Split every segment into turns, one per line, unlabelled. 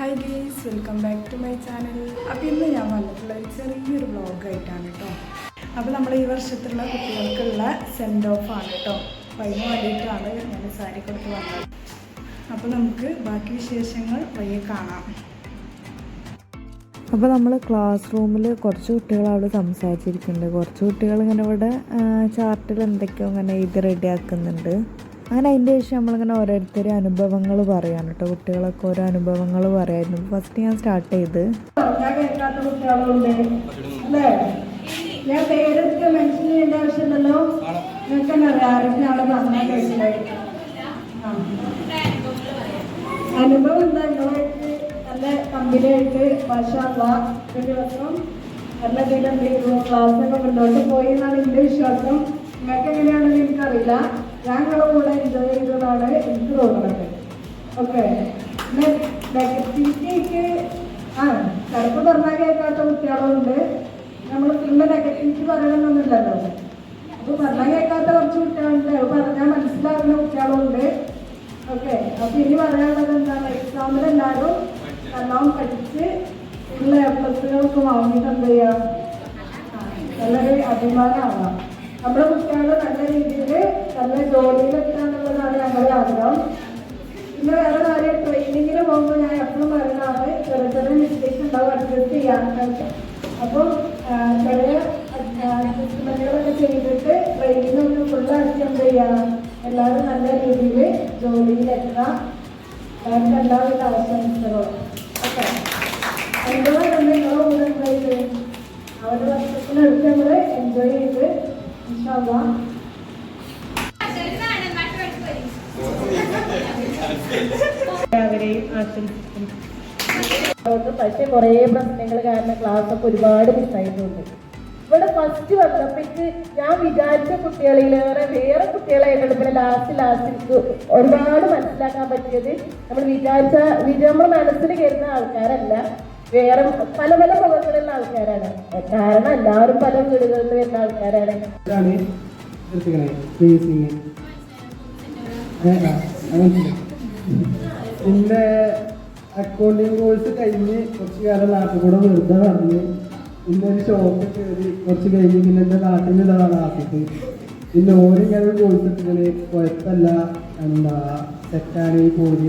Hi guys welcome back to my channel അപ്പോൾ ഇന്ന് ഞാൻ വന്നിട്ടുള്ള ഒരു ചെറിയൊരു വ്ളോഗായിട്ടാണ് കേട്ടോ അപ്പോൾ നമ്മൾ ഈ വർഷത്തുള്ള കുട്ടികൾക്കുള്ള സെൻഡ് ഓഫ് ആണ് കേട്ടോ അപ്പോൾ അതിന് വേണ്ടിയിട്ടാണ് ഞാൻ സാരി കൊടുത്ത് വന്നത്. അപ്പോൾ നമുക്ക് ബാക്കി വിശേഷങ്ങൾ വയ്യെ കാണാം.
അപ്പോൾ നമ്മൾ ക്ലാസ് റൂമിൽ കുറച്ച് കുട്ടികൾ അവിടെ സംസാരിച്ചിരിക്കുന്നുണ്ട്. കുറച്ച് കുട്ടികൾ ഇങ്ങനെ ഇവിടെ ചാർട്ടിൽ എന്തൊക്കെയോ ഇങ്ങനെ ഇത് റെഡിയാക്കുന്നുണ്ട് അങ്ങനെ അതിന്റെ ശേഷം നമ്മളിങ്ങനെ ഓരോരുത്തരും അനുഭവങ്ങൾ പറയാൻ കേട്ടോ. കുട്ടികളൊക്കെ ഓരോ അനുഭവങ്ങൾ പറയായിരുന്നു. ഫസ്റ്റ് ഞാൻ സ്റ്റാർട്ട് ചെയ്ത്.
ഞാൻ പേരൊക്കെ മെൻഷൻ ചെയ്യേണ്ട ആവശ്യമില്ലല്ലോ അനുഭവം എന്താ? നിങ്ങളായിട്ട് നല്ല കമ്പനിയായിട്ട് മാഷാള്ള ഒരു ദിവസം നല്ല രീതിയിൽ എന്ത് ക്ലാസ്സൊക്കെ മുന്നോട്ട് പോയി എന്നാണ് എന്റെ വിശ്വാസം. നിങ്ങൾക്ക് എങ്ങനെയാണെന്ന് എനിക്കറിയില്ല. ഞാൻ നിങ്ങളുടെ കൂടെ എൻജോയ് ചെയ്തതാണ് എനിക്ക് തോന്നുന്നത് ഓക്കെ നെഗറ്റിവിറ്റിക്ക് ആ ചിലപ്പോൾ പറഞ്ഞാൽ കേൾക്കാത്ത കുട്ടികളുണ്ട്. നമ്മൾ ഫുള്ള് നെഗറ്റിവിറ്റി പറയണമെന്നൊന്നുമില്ലല്ലോ അപ്പോൾ പറഞ്ഞാൽ കേൾക്കാത്ത കുറച്ച് കുട്ടികളുണ്ട്. അത് പറഞ്ഞാൽ മനസ്സിലാകുന്ന കുട്ടികളുണ്ട്. ഓക്കെ അപ്പോൾ ഇനി പറയാനുള്ളത് എന്താണ്? എക്സാമിൽ എല്ലാവരും നല്ലോണം പഠിച്ച് ഉള്ള എ പ്ലസുകൾക്ക് വാങ്ങിയിട്ട് എന്ത് ചെയ്യാം? നല്ലൊരു അഭിമാനമാവാം. നമ്മുടെ കുട്ടികൾ നല്ല രീതിയിൽ നല്ല ജോലിയിലെത്താന്നുള്ളതാണ് ഞങ്ങളുടെ ആഗ്രഹം. പിന്നെ വേറെ കാര്യം ട്രെയിനിങ്ങിന് പോകുമ്പോൾ ഞാൻ എപ്പോഴും പറയുന്നതാണ് ചെറിയ ചെറിയ മിസ്റ്റേക്ക് ഉണ്ടാവും അഡ്ജസ്റ്റ് ചെയ്യാനായിട്ട് അപ്പോൾ ചെറിയ അഡ്ജസ്റ്റ്മെന്റുകളൊക്കെ ചെയ്തിട്ട് ട്രെയിനിങ് ഒന്ന് ഫുൾ അഡ്ജസ്റ്റ് ചെയ്യണം? എല്ലാവരും നല്ല രീതിയിൽ ജോലിയിലെത്താം എല്ലാവിധ ആശംസകളും ഓക്കെ എന്തുവാ തന്നെ നിങ്ങളെ കൂടെ എൻജോയ് ചെയ്യും അവരുടെ വർഷത്തിനടുത്ത് നമ്മൾ എൻജോയ് ചെയ്ത് ഇൻഷാല്ലാ
എല്ലാവരെയും ആശംസിക്കുന്നു പക്ഷെ കുറേ പ്രശ്നങ്ങൾ കാരണം ക്ലാസ് ഒക്കെ ഒരുപാട് മിസ്സായിട്ടുണ്ട് ഇവിടെ ഫസ്റ്റ് വന്നപ്പോഴേക്ക് ഞാൻ വിചാരിച്ച കുട്ടികളിലേറെ വേറെ കുട്ടികളായിട്ടുണ്ട് പിന്നെ ലാസ്റ്റ് ലാസ്റ്റ് ഒരുപാട് മനസ്സിലാക്കാൻ പറ്റിയത്. നമ്മൾ വിചാരിച്ച വിചാ നമ്മുടെ മനസ്സിൽ കയറുന്ന ആൾക്കാരല്ല. വേറെ പല പല മുഖങ്ങളുള്ള ആൾക്കാരാണ്. കാരണം എല്ലാവരും പല വീടുകളിൽ നിന്ന് വരുന്ന ആൾക്കാരാണ്.
പിന്നെ അക്കൗണ്ടിങ് കോഴ്സ് കഴിഞ്ഞ് കുറച്ച് കാലം നാട്ടിൽ കൂടെ വെറുതെ പറഞ്ഞ് പിന്നെ ഒരു ഷോപ്പ് കയറി കുറച്ച് കഴിഞ്ഞ് പിന്നെ എന്റെ നാട്ടിൽ ഇതാണ് ആക്കിയിട്ട് പിന്നെ ഓരോ കാര്യം കോഴ്സ് എടുത്തിങ്ങനെ കുഴപ്പമില്ല. എന്താ സെറ്റാണ് ഈ പോയി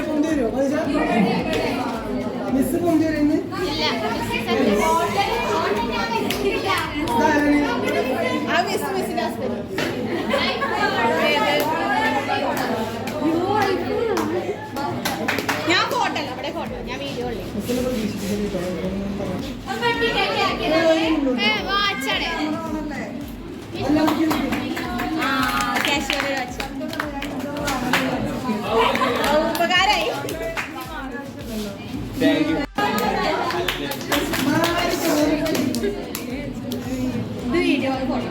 പൊന്തി വരുമോ മിസ് പൊന്തി വരുന്നത്
ഞാൻ ഫോട്ടോ അല്ല അവിടെ ഫോട്ടോ ഞാൻ വീഡിയോ ഉള്ളു വാച്ചാണ് ആ കാശ്മീർ വാച്ച് ഉപകാരായി ഇത് വീഡിയോ ഫോട്ടോ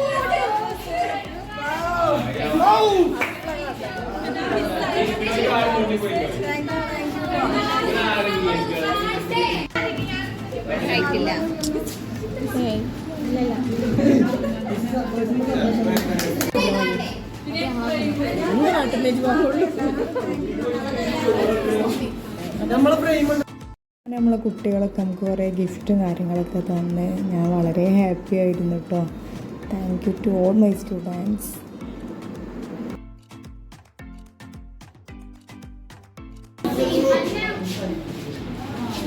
കഴിക്കില്ല
നമ്മളെ
കുട്ടികളൊക്കെ നമുക്ക് കുറേ ഗിഫ്റ്റും കാര്യങ്ങളൊക്കെ തന്ന് ഞാൻ വളരെ ഹാപ്പി ആയിരുന്നു കേട്ടോ thank you to all my students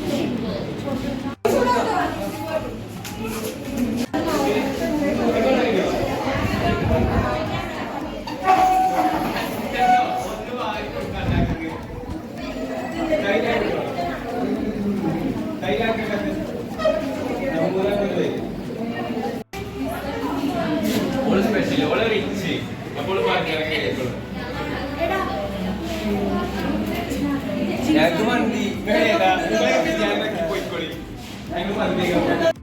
Thank you. ഞങ്ങൾക്ക് മന്തി ഞാൻ പോയിക്കോളി. ഞങ്ങൾ മന്തി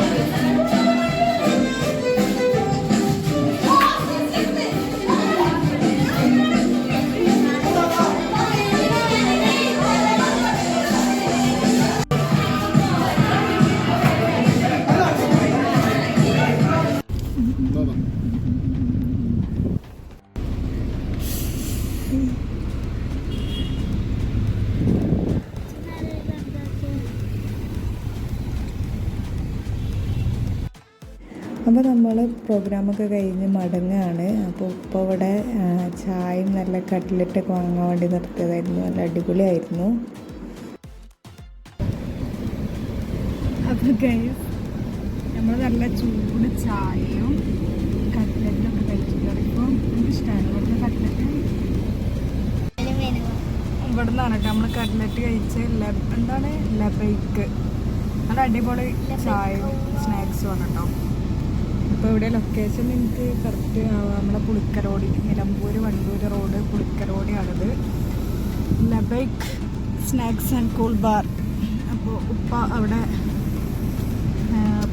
അപ്പോൾ നമ്മൾ പ്രോഗ്രാമൊക്കെ കഴിഞ്ഞ് മടങ്ങുകയാണ്. അപ്പോൾ ഇപ്പോൾ ഇവിടെ ചായയും നല്ല കട്ട്ലറ്റൊക്കെ വാങ്ങാൻ വേണ്ടി നിർത്തിയതായിരുന്നു. നല്ല അടിപൊളിയായിരുന്നു.
അപ്പോൾ നമ്മൾ നല്ല ചൂട് ചായയും ഇവിടെ കേട്ടോ നമ്മൾ കട്ട്ലറ്റ് കഴിച്ച് എന്താണ് ലബൈക്ക് നല്ല അടിപൊളി ചായയും സ്നാക്സും ആണ് കേട്ടോ. അപ്പോൾ ഇവിടെ ലൊക്കേഷൻ എനിക്ക് കറക്റ്റ് നമ്മുടെ Pulikkarodi Nilambur Wandoor road പുളിക്കരോടിയാണിത്. Labbaik snacks and cool bar. അപ്പോൾ ഉപ്പ അവിടെ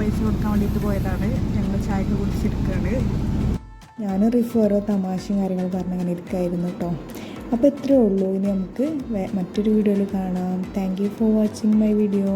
പൈസ കൊടുക്കാൻ വേണ്ടിയിട്ട് പോയതാണ്. ഞങ്ങൾ ചായക്ക് കുടിച്ചിരിക്കുകയാണ്
ഞാൻ ഓരോ തമാശയും കാര്യങ്ങളും പറഞ്ഞങ്ങനെ ഇരിക്കായിരുന്നു കേട്ടോ. അപ്പോൾ ഇത്രയേ ഉള്ളൂ. ഇനി നമുക്ക് മറ്റൊരു വീഡിയോയിൽ കാണാം. Thank you for watching my video